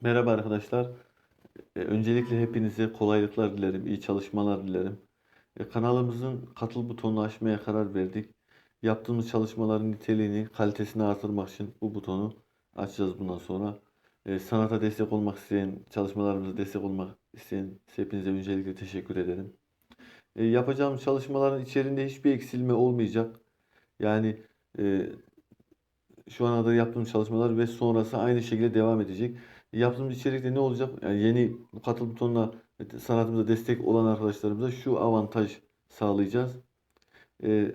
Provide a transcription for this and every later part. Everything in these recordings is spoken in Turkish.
Merhaba arkadaşlar. E, Öncelikle hepinize kolaylıklar dilerim, iyi çalışmalar dilerim. E, Kanalımızın katıl butonunu açmaya karar verdik. Yaptığımız çalışmaların niteliğini, kalitesini artırmak için bu butonu açacağız bundan sonra. E, Sanata destek olmak isteyen, çalışmalarımıza destek olmak isteyen hepinize öncelikle teşekkür ederim. Yapacağımız çalışmaların içerisinde hiçbir eksilme olmayacak. Yani e, şu ana kadar yaptığımız çalışmalar ve sonrası aynı şekilde devam edecek. Yaptığımız içerikte ne olacak? Yani yeni katıl butonuna sanatımıza destek olan arkadaşlarımıza şu avantaj sağlayacağız. Ee,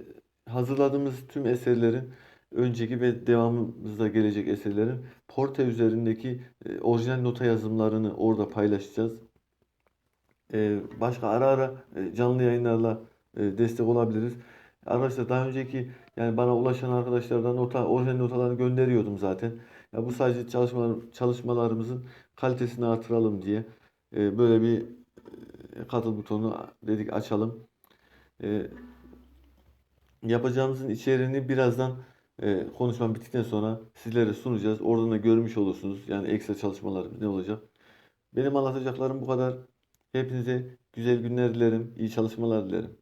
hazırladığımız tüm eserlerin önceki ve devamımızda gelecek eserlerin portre üzerindeki e, orijinal nota yazımlarını orada paylaşacağız. Ee, başka ara ara e, canlı yayınlarla e, destek olabiliriz. Arkadaşlar daha önceki yani bana ulaşan arkadaşlardan nota, orijinal notalarını gönderiyordum zaten. Ya bu sadece çalışmalar, çalışmalarımızın kalitesini artıralım diye e, böyle bir e, katıl butonu dedik açalım. E, yapacağımızın içeriğini birazdan e, konuşmam bittikten sonra sizlere sunacağız. Oradan da görmüş olursunuz. Yani ekstra çalışmalarımız ne olacak. Benim anlatacaklarım bu kadar. Hepinize güzel günler dilerim. iyi çalışmalar dilerim.